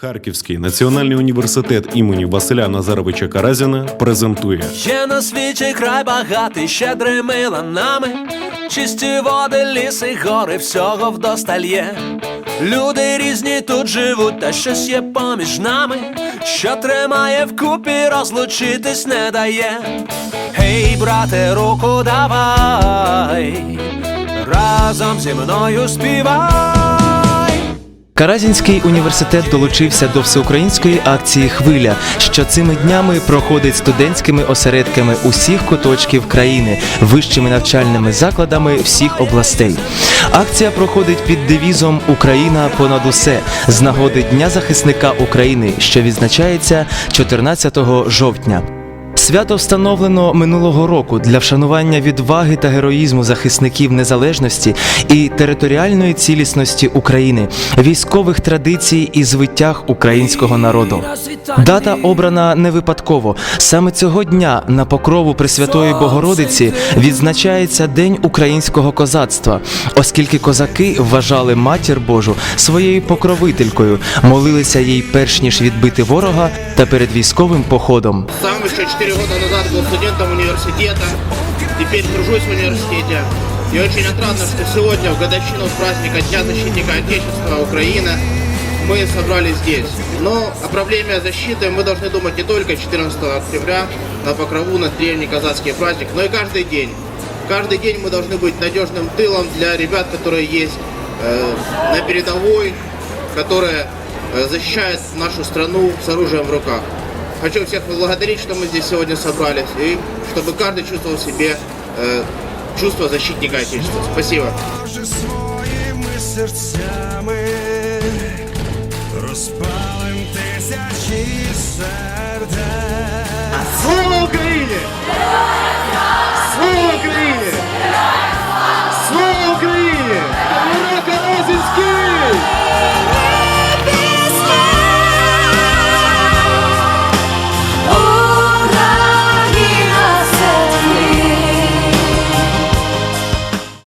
Харківський національний університет імені Василя Назаровича Каразіна презентує Є на світі край багатий щедрими ланами, чисті води, ліси, гори, всього вдосталь є. Люди різні тут живуть, та щось є поміж нами, що тримає вкупі, розлучитись не дає. Гей, брате, руку давай, разом зі мною співай. Каразінський університет долучився до всеукраїнської акції Хвиля, що цими днями проходить студентськими осередками усіх куточків країни, вищими навчальними закладами всіх областей. Акція проходить під девізом Україна понад усе з нагоди Дня захисника України, що відзначається 14 жовтня. Свято встановлено минулого року для вшанування відваги та героїзму захисників незалежності і територіальної цілісності України, військових традицій і звитяг українського народу. Дата обрана не випадково. Саме цього дня на покрову Пресвятої Богородиці відзначається День українського козацтва, оскільки козаки вважали матір Божу своєю покровителькою, молилися їй перш ніж відбити ворога та перед військовим походом. Сам еще 4 года назад был студентом университета, теперь тружусь в университете. И очень отрадно, что сегодня, в годовщину праздника Дня защитника Отечества Украины, мы собрались здесь. Но о проблеме защиты мы должны думать не только 14 октября на покрову на древний казацкий праздник, но и каждый день. Каждый день мы должны быть надежным тылом для ребят, которые есть э, на передовой, которые э, защищают нашу страну с оружием в руках. Хочу всех поблагодарить, что мы здесь сегодня собрались, и чтобы каждый чувствовал в себе э, чувство защитника Отечества. Спасибо. Слава Украине!